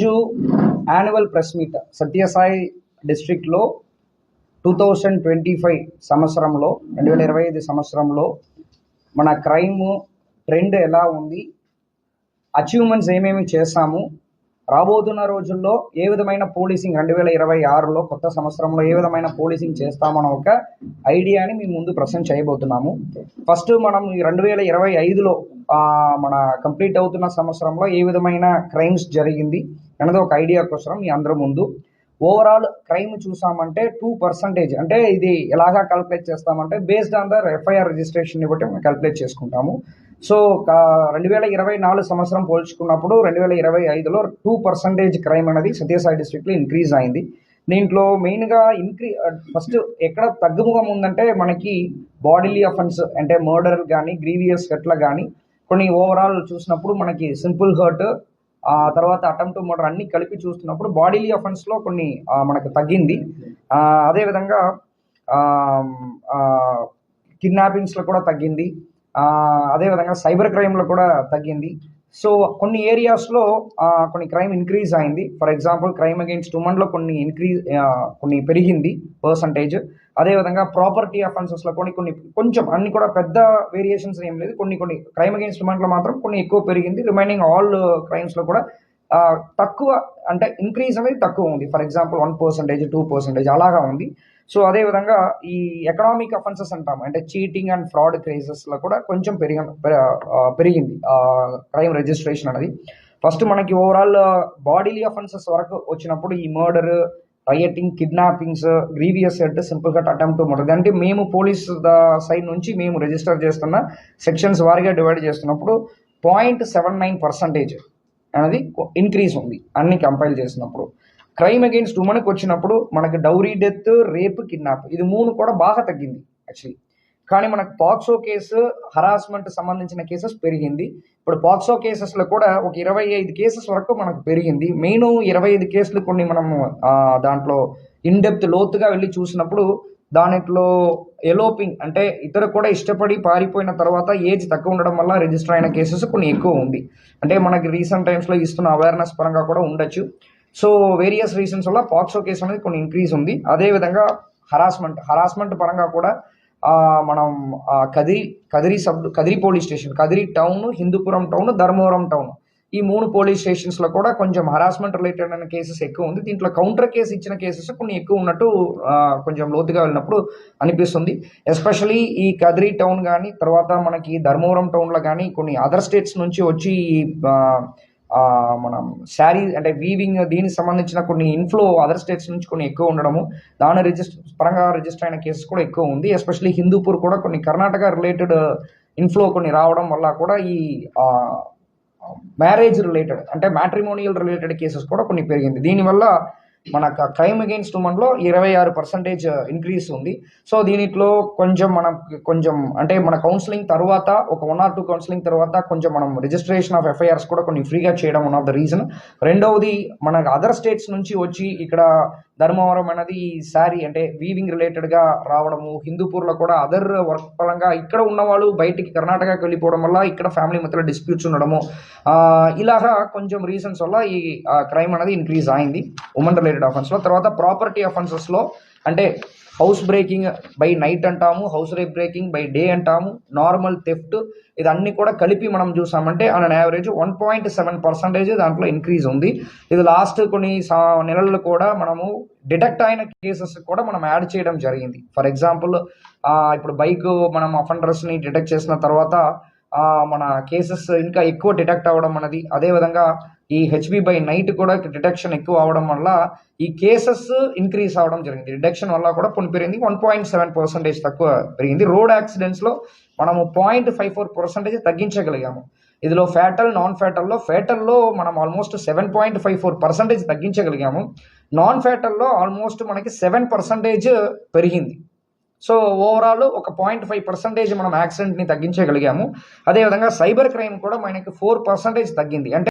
ఈరోజు annual press meet Sathya Sai డిస్ట్రిక్ట్లో two thousand twenty five సంవత్సరంలో రెండు వేల ఇరవై ఐదు సంవత్సరంలో మన క్రైమ్ ట్రెండ్ ఎలా ఉంది అచీవ్మెంట్స్ ఏమేమి చేస్తాము రాబోతున్న రోజుల్లో ఏ విధమైన పోలీసింగ్ రెండు వేల ఇరవై ఆరులో కొత్త సంవత్సరంలో ఏ విధమైన పోలీసింగ్ చేస్తామన్న ఒక ఐడియాని మేము ముందు ప్రజెంట్ చేయబోతున్నాము. ఫస్ట్ మనం రెండు వేల ఇరవై ఐదులో మన కంప్లీట్ అవుతున్న సంవత్సరంలో ఏ విధమైన క్రైమ్స్ జరిగింది అన్నది ఒక ఐడియా కోసం మీ అందరి ముందు. ఓవరాల్ క్రైమ్ చూసామంటే టూ పర్సంటేజ్ అంటే ఇది ఎలాగా క్యాల్కులేట్ చేస్తామంటే బేస్డ్ ఆన్ ద ఎఫ్ఐఆర్ రిజిస్ట్రేషన్ని బట్టి మనం క్యాల్కులేట్ చేసుకుంటాము. సో రెండు వేల ఇరవై నాలుగు సంవత్సరం పోల్చుకున్నప్పుడు రెండు వేల ఇరవై ఐదులో టూ పర్సంటేజ్ క్రైమ్ అనేది సత్యసాయి డిస్ట్రిక్ట్లో ఇంక్రీజ్ అయింది. దీంట్లో మెయిన్గా ఇంక్రీ ఫస్ట్ ఎక్కడ తగ్గుముఖం ఉందంటే మనకి బాడీలీ అఫెన్స్ అంటే మర్డర్ కానీ గ్రీవియస్ అట్లా కానీ కొన్ని ఓవరాల్ చూసినప్పుడు మనకి సింపుల్ హర్ట్ ఆ తర్వాత అటెంప్ట్ మోటర్ అన్ని కలిపి చూస్తున్నప్పుడు బాడీలీ అఫెన్స్లో కొన్ని మనకు తగ్గింది. అదేవిధంగా కిడ్నాపింగ్స్లో కూడా తగ్గింది. అదే అదేవిధంగా సైబర్ క్రైమ్లో కూడా తగ్గింది. సో కొన్ని ఏరియాస్లో కొన్ని క్రైమ్ ఇంక్రీజ్ అయింది. ఫర్ ఎగ్జాంపుల్ క్రైమ్ అగెయిన్స్ట్ ఉమెన్లో కొన్ని ఇంక్రీజ్ కొన్ని పెరిగింది పర్సంటేజ్ అదేవిధంగా ప్రాపర్టీ అఫెన్సెస్లో కొన్ని కొన్ని కొంచెం అన్ని కూడా పెద్ద వేరియేషన్స్ ఏం లేదు. కొన్ని కొన్ని క్రైమ్ అగెయిన్స్ట్ ఉమెన్లో మాత్రం కొన్ని ఎక్కువ పెరిగింది. రిమైనింగ్ ఆల్ క్రైమ్స్లో కూడా తక్కువ అంటే ఇంక్రీజ్ అనేది తక్కువ ఉంది. For example one percentage two percentage అలాగా ఉంది. సో అదేవిధంగా ఈ ఎకనామిక్ అఫెన్సెస్ అంటాము. అంటే చీటింగ్ అండ్ ఫ్రాడ్ కేసెస్లో కూడా కొంచెం పెరిగి పెరిగింది. క్రైమ్ రిజిస్ట్రేషన్ అనేది. ఫస్ట్ మనకి ఓవరాల్ బాడీలీ అఫెన్సెస్ వరకు వచ్చినప్పుడు ఈ మర్డర్ రయటింగ్ కిడ్నాపింగ్స్ గ్రీవియస్ అంటే సింపుల్ కట్ అటెంప్ట్ ఉంటుంది అంటే మేము పోలీస్ సైడ్ నుంచి మేము రిజిస్టర్ చేస్తున్న సెక్షన్స్ వారిగా డివైడ్ చేస్తున్నప్పుడు పాయింట్ సెవెన్ నైన్ పర్సంటేజ్ అనేది ఇంక్రీజ్ ఉంది. అన్ని కంపైల్ చేసినప్పుడు. క్రైమ్ అగెయిన్స్ట్ ఉమెన్కి వచ్చినప్పుడు మనకి డౌరీ డెత్ రేప్ కిడ్నాప్ ఇది మూడు కూడా బాగా తగ్గింది యాక్చువల్లీ కానీ మనకు పాక్సో కేసు హరాస్మెంట్ సంబంధించిన కేసెస్ పెరిగింది. ఇప్పుడు పాక్సో కేసెస్లో కూడా ఒక ఇరవై ఐదు కేసెస్ వరకు మనకు పెరిగింది. మెయిన్ ఇరవై ఐదు కేసులు కొన్ని మనము దాంట్లో ఇన్ డెప్త్ లోతుగా వెళ్ళి చూసినప్పుడు దాంట్లో ఎలోపింగ్ అంటే ఇతరు కూడా ఇష్టపడి పారిపోయిన తర్వాత ఏజ్ తక్కువ ఉండడం వల్ల రిజిస్టర్ అయిన కేసెస్ కొన్ని ఎక్కువ ఉంది. అంటే మనకి రీసెంట్ టైమ్స్లో ఇస్తున్న అవేర్నెస్ పరంగా కూడా ఉండొచ్చు. సో వేరియస్ రీజన్స్ వల్ల పాక్సో కేసు అనేది కొన్ని ఇంక్రీజ్ ఉంది. అదేవిధంగా హరాస్మెంట్ హరాస్మెంట్ పరంగా కూడా మనం Kadiri Kadiri sub Kadiri police station Kadiri town Hindupuram town Dharmavaram town. ఈ మూడు పోలీస్ స్టేషన్స్లో కూడా కొంచెం హరాస్మెంట్ రిలేటెడ్ అయిన కేసెస్ ఎక్కువ ఉంది. దీంట్లో కౌంటర్ కేసు ఇచ్చిన కేసెస్ కొన్ని ఎక్కువ ఉన్నట్టు కొంచెం లోతుగా వెళ్ళినప్పుడు అనిపిస్తుంది. ఎస్పెషలీ ఈ కదిరి టౌన్ కానీ తర్వాత మనకి ధర్మవరం టౌన్లో కానీ కొన్ని అదర్ స్టేట్స్ నుంచి వచ్చి ఈ, మనం శారీ అంటే వీవింగ్ దీనికి సంబంధించిన కొన్ని ఇన్ఫ్లో అదర్ స్టేట్స్ నుంచి కొన్ని ఎక్కువ ఉండడము దాని రిజిస్టర్ పరంగా రిజిస్టర్ అయిన కేసెస్ కూడా ఎక్కువ ఉంది. ఎస్పెషల్లీ హిందూపూర్ కూడా కొన్ని కర్ణాటక రిలేటెడ్ ఇన్ఫ్లో కొన్ని రావడం వల్ల కూడా ఈ మ్యారేజ్ రిలేటెడ్ అంటే మ్యాట్రిమోనియల్ రిలేటెడ్ కేసెస్ కూడా కొన్ని పెరిగింది. దీనివల్ల మన క్రైమ్ అగెయిన్స్ట్ ఉమెన్లో ఇరవై ఆరు పర్సెంటేజ్ ఇంక్రీస్ ఉంది. సో దీనిట్లో కొంచెం మనం కొంచెం అంటే మన కౌన్సిలింగ్ తర్వాత ఒక వన్ ఆర్ టూ కౌన్సిలింగ్ తర్వాత కొంచెం మనం రిజిస్ట్రేషన్ ఆఫ్ ఎఫ్ఐఆర్స్ కూడా కొన్ని ఫ్రీగా చేయడం వన్ ఆఫ్ ద రీజన్. రెండవది మన అదర్ స్టేట్స్ నుంచి వచ్చి ఇక్కడ ధర్మవరం అనేది ఈసారి అంటే వీవింగ్ రిలేటెడ్గా రావడము హిందూపూర్లో కూడా అదర్ వర్క్ పరంగా ఇక్కడ ఉన్నవాళ్ళు బయటికి కర్ణాటకకి వెళ్ళిపోవడం వల్ల ఇక్కడ ఫ్యామిలీ మధ్యలో డిస్ప్యూట్స్ ఉండడము ఇలాగా కొంచెం రీజన్స్ వల్ల ఈ క్రైమ్ అనేది ఇంక్రీజ్ అయింది. ఉమెన్ రిలేటెడ్ అఫెన్స్లో తర్వాత ప్రాపర్టీ అఫెన్సెస్లో అంటే హౌస్ బ్రేకింగ్ బై నైట్ అంటాము house rape breaking by day అంటాము నార్మల్ థెఫ్ట్ ఇదన్నీ కూడా కలిపి మనం చూసామంటే on average one point seven percentage దాంట్లో ఇంక్రీజ్ ఉంది. ఇది లాస్ట్ కొన్ని సా- కూడా మనము డిటెక్ట్ అయిన కేసెస్ కూడా మనం యాడ్ చేయడం జరిగింది. ఫర్ ఎగ్జాంపుల్ ఇప్పుడు బైక్ మనం అఫెండర్స్ని డిటెక్ట్ చేసిన తర్వాత మన కేసెస్ ఇంకా ఎక్కువ డిటెక్ట్ అవ్వడం అనేది అదేవిధంగా ఈ హెచ్బి బై నైట్ కూడా డిటెక్షన్ ఎక్కువ అవడం వల్ల ఈ కేసెస్ ఇంక్రీస్ అవడం జరిగింది. డిటెక్షన్ వల్ల కూడా పొని పెరిగింది. వన్ పాయింట్ సెవెన్ పర్సెంటేజ్ తక్కువ పెరిగింది. రోడ్ యాక్సిడెంట్స్లో మనము పాయింట్ ఫైవ్ ఫోర్ పర్సెంటేజ్ తగ్గించగలిగాము. ఇందులో ఫ్యాటల్ నాన్ ఫ్యాటల్లో ఫ్యాటల్లో మనం almost seven point five four percentage తగ్గించగలిగాము. Non ఫ్యాటల్లో ఆల్మోస్ట్ మనకి సెవెన్ పర్సెంటేజ్ పెరిగింది. సో ఓవరాల్ ఒక పాయింట్ ఫైవ్ పర్సెంటేజ్ మనం యాక్సిడెంట్ని తగ్గించగలిగాము. అదేవిధంగా సైబర్ క్రైమ్ కూడా మనకి ఫోర్ పర్సెంటేజ్ తగ్గింది. అంటే